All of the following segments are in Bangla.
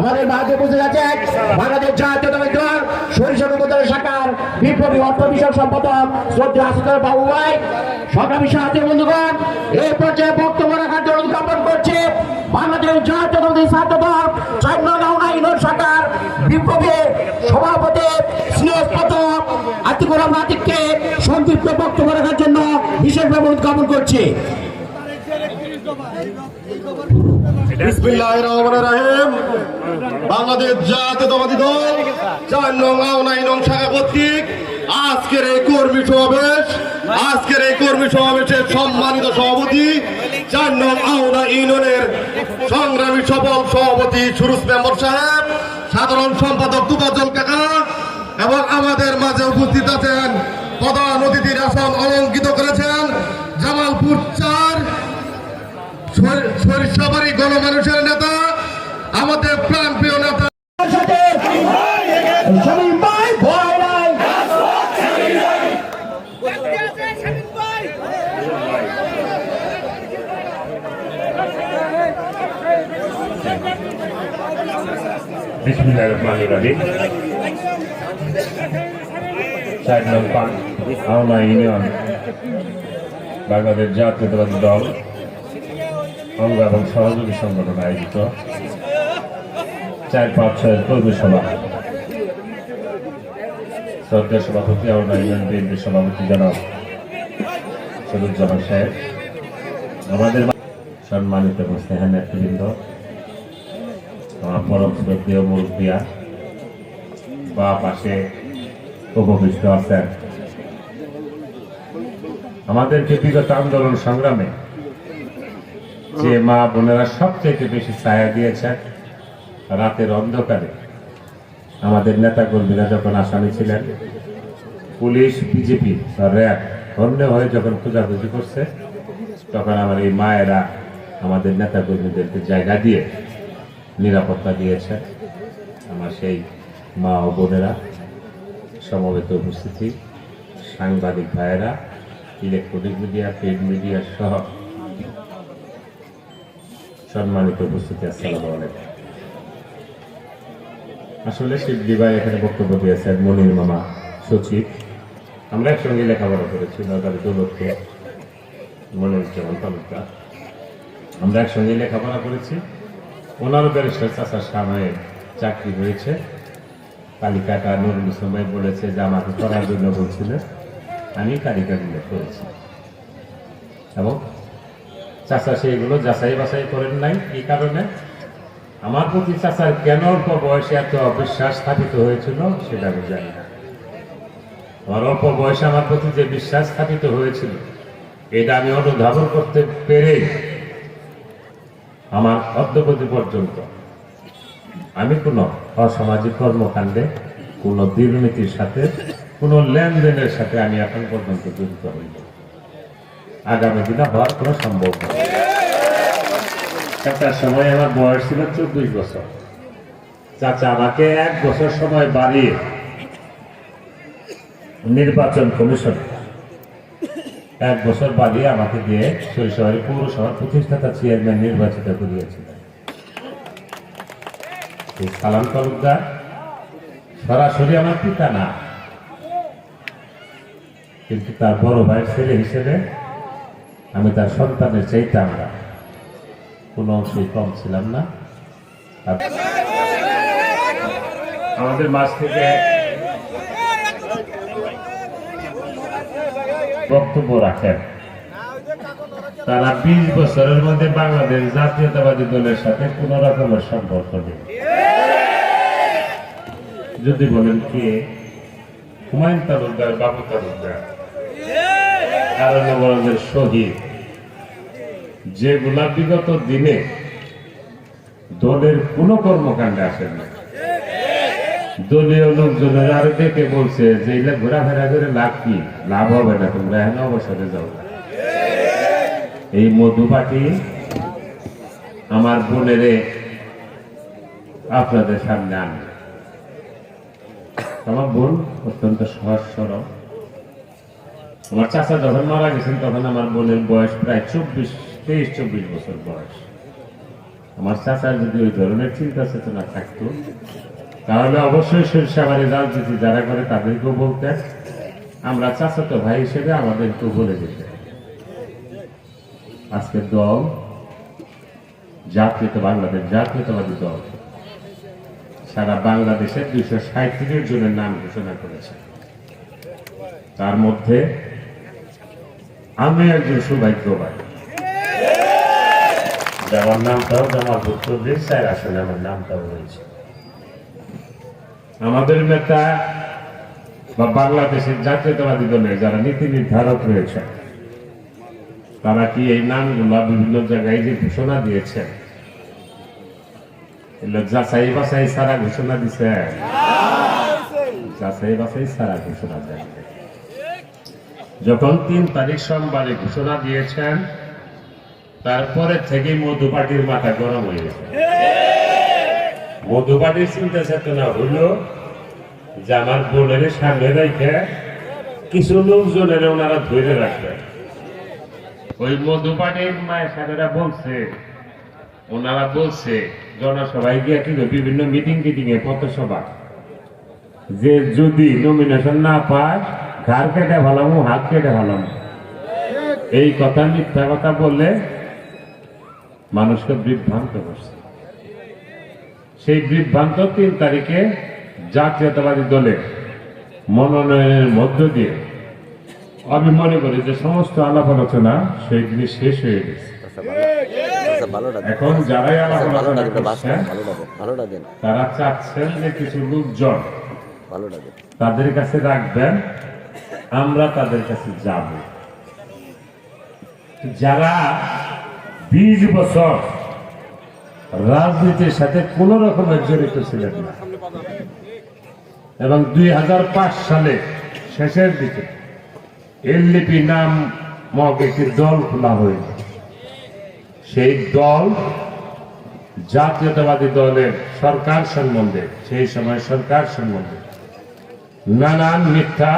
আমাদের মাঝে বুঝে গেছে বাংলাদেশ জাতীয়তাবাদী দল, সরিষা শাখার বিপ্লবী অর্থ বিষয়ক সম্পাদক শ্রদ্ধা আসুদর বাবু ভাই। সংগ্রামী সাহায্য বন্ধুগণ, এই পর্যায়ে বক্তব্য রাখার জন্য উদ্যাপন করছে বাংলাদেশ জাতীয়তাবাদী ছাত্র দল চন্দ্রগাঁও আইনের শাখার বিপ্লবী সভাপতি স্নেহস্পত আতিকুর রহমান আতিককে সংক্ষিপ্ত বক্তব্য রাখার জন্য বিশেষভাবে উদ্যাপন করছে। চার নং আজকের এই কর্মী সমাবেশ, আজকের এই কর্মী সমাবেশের সম্মানিত সভাপতি চার নং আউনা ইউনিয়নের সংগ্রামী সফল সভাপতি সুরুজ মেম্বর সাহেব, সাধারণ সম্পাদক তুফাজল কাকা এবং আমাদের মাঝে উপস্থিত আছেন প্রধান অতিথির আসন অলঙ্কিত করেছেন জামালপুর চার সরিষাবাড়ি গণমানুষের নেতা আমাদের প্রাণ প্রিয় নেতা সাথে শামীম ভাই ভয় নাই বিসমিল্লাহ রহমান রহিম। চার নং পান আওনা ইউনিয়ন, বাংলাদেশ জাতীয়তাবাদী দল, অঙ্গ এবং সহযোগী সংগঠন আয়োজিত। চার পাঁচ ছয়ের কর্মী সভা। শ্রদ্ধা সভাপতি আওনা ইউনিয়ন বিএনপির সভাপতি জনাব সরুজ্জামান সাহেব। আমাদের সম্মানিত এবং স্নেহান নেতৃবৃন্দ আমার পরম মুরব্বিয়া বা পাশে উপবিষ্ট আছেন। আমাদেরকে বিগত আন্দোলন সংগ্রামে যে মা বোনেরা সবচেয়ে বেশি ছায়া দিয়েছেন, রাতের অন্ধকারে আমাদের নেতা কর্মীরা যখন আসামি ছিলেন, পুলিশ, বিজেপি র্যাব ধন্য হয়ে যখন খোঁজাখুঁজি করছে, তখন আমার এই মায়েরা আমাদের নেতা কর্মীদেরকে জায়গা দিয়ে নিরাপত্তা দিয়েছে আমার সেই মা ও বোনেরা, সমবেত উপস্থিতি, সাংবাদিক ভাইয়েরা, ইলেকট্রনিক মিডিয়া প্রিন্ট মিডিয়া সহ সম্মানিত উপস্থিতি, আসসালামু আলাইকুম। আসলে শিবজি ভাই এখানে বক্তব্য দিয়েছেন, মনির মামা সচিব। আমরা একসঙ্গে লেখাপড়া করেছি নগারি দৌলতকে মনিরুজ্জামান তালুকদার আমরা একসঙ্গে লেখাপড়া করেছি। ওনারও ব্যারিস্টার চাষার সামনে চাকরি হয়েছে। তালিকাটা নুরুল ইসলাম ভাই বলেছে যে আমাকে করার জন্য বলছিল আমি উল্লেখ করেছি। এবং চাষা সেইগুলো যাচাই বাছাই করেন নাই। এই কারণে আমার প্রতি চাচার কেন অল্প বয়সে এত অবিশ্বাস স্থাপিত হয়েছিল সেটা আমি জানি না। আমার অল্প বয়সে আমার প্রতি যে বিশ্বাস স্থাপিত হয়েছিল, এটা আমি অনুধাবন করতে পেরে আমার অদ্যপতি পর্যন্ত। আমি কোনো অসামাজিক কর্মকাণ্ডে, কোনো দুর্নীতির সাথে, কোনো লেনদেনের সাথে আমি এখন পর্যন্ত জড়িত হইনি। আগামী দিনে হওয়ার কোনো সম্ভব নয়। একটা সময় আমার বয়স ছিল চব্বিশ বছর। চাচা আমাকে এক বছর সময় বাড়িয়ে নির্বাচন কমিশন এক বছর বাদে আমাকে দিয়ে সরিষাবাড়ি পৌরসভার প্রতিষ্ঠাতা চেয়ারম্যান নির্বাচিত করিয়েছিলেন সালাম তালুকদার, সরাসরি আমার পিতা না, কিন্তু তার বড় ভাইয়ের ছেলে হিসেবে আমি তার সন্তানের চাইতে আমরা কোনো অংশই কম ছিলাম না। আমাদের মাঝ থেকে বক্তব্য রাখেন। তারা বিশ বছরের মধ্যে বাংলাদেশ জাতীয়তাবাদী দলের সাথে কোন রকমের সম্পর্ক নেই। যদি বলেন কে? হুমায়ুন তালুকদার, বাবু তালুকদার। কারণবরণের শহীদ। যেগুলা বিগত দিনে দলের কোনো কর্মকাণ্ডে আসেন না দলীয় লোকজনের আরও দেখে বলছে যে এগুলা ঘোরাফেরা করে লাভ কি? লাভ হবে না, তোমরা এখন অবসরে যাও। এই মধু পাটি আমার বোনেরে আপনাদের সামনে আনবে। আমার বোন অত্যন্ত সহজ সরল। আমার চাচা যখন মারা গেছেন, তখন আমার বোনের বয়স প্রায় চব্বিশ, তেইশ, চব্বিশ বছর বয়স। আমার চাচার যদি ওই ধরনের চিন্তা চেতনা থাকতো তাহলে অবশ্যই সরিষাবাড়ি রাজনীতি যারা করে তাদেরকেও বলতেন আমরা চাচাতো ভাই হিসেবে আমাদেরকেও বলে দিতেন আজকের দল, জাতীয়ত বাংলাদেশ, জাতীয়তাবাদী দল। সারা বাংলাদেশের দুইশো সাঁত্রিশ জনের নাম ঘোষণা করেছে। তার মধ্যে আমি একজন সৌভাগ্যবান। যে আমার নামটাও জামালপুর চৌধুরী স্যার আসলে আমার নামটাও রয়েছে। আমাদের নেতা বা বাংলাদেশের জাতীয়তাবাদী দলের যারা নীতি নির্ধারক রয়েছে তারা কি এই নামগুলা বিভিন্ন জায়গায় যে ঘোষণা দিয়েছেন? যাচাই সারা ঘোষণা দিছে। যাচাই সারা ঘোষণা যখন তিন তারিখ সোমবারে ঘোষণা দিয়েছেন, তারপরে থেকে মধু পার্টির মাথা গরম হয়ে গেছে। মধু পার্টির চিন্তা চেতনা হলো যে আমার বোনের সামনে রেখে কিছু লোকজনের ওনারা ধরে রাখবে ওই মধু মায়ের সাথেরা বলছে, ওনারা বলছে, জনসভায় গিয়ে কিন্তু বিভিন্ন মিটিং টিটিং এ পথসভা। যে যদি নমিনেশন না পায়, ঘাড় কেটে ভালামু হাত কেটে ভালামু এই কথা মিথ্যা কথা বললে মানুষকে বিভ্রান্ত করছে। সেই বিভ্রান্ত তিন তারিখে জাতীয়তাবাদী দলে মনোনয়নের মধ্য দিয়ে। আমি মনে করি যে সমস্ত আলাপ আলোচনা সেই জিনিস শেষ হয়ে গেছে। আচ্ছা ভালোটা এখন যারাই আলাপ ভালোটা আলোচনা করছেন তারা চাচ্ছেন যে কিছু লোকজন তাদের কাছে রাখবেন আমরা তাদের কাছে যাব। যারা বিশ বছর রাজনীতির সাথে কোন রকমের জড়িত ছিলেন না। এবং দুই হাজার পাঁচ সালে শেষের দিকে এললিপি নাম মগ একটি দল খোলা হয়েছে সেই দল জাতীয়তাবাদী দলের সরকার সম্বন্ধে, সেই সময় সরকার সম্বন্ধে নানান মিথ্যা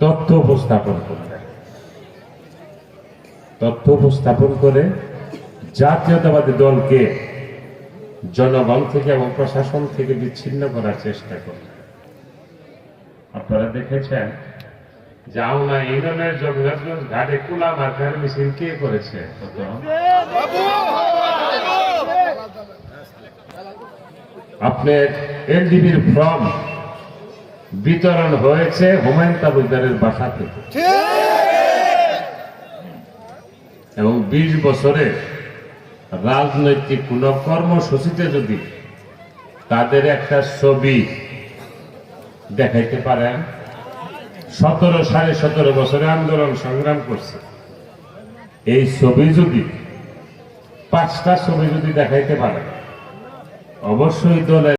তথ্য উপস্থাপন করলেন। তথ্য উপস্থাপন করে জাতীয়তাবাদী দলকে জনগণ থেকে এবং প্রশাসন থেকে বিচ্ছিন্ন করার চেষ্টা করে আপনারা দেখেছেন যে আউনা ইউনিয়নের জগন্নাথগঞ্জ ঘাটে কুলা মার্কার মিছিল কে করেছে? আপনার এলডিবির ফর্ম বিতরণ হয়েছে হুমায়ুন তালুকদারের বাসা থেকে। এবং বিশ বছরে রাজনৈতিক কোন কর্মসূচিতে যদি তাদের একটা ছবি দেখাইতে পারেন সতেরো সাড়ে সতেরো বছরে আন্দোলন সংগ্রাম করছে, এই ছবি যদি, পাঁচটা ছবি যদি দেখাইতে পারেন অবশ্যই দলের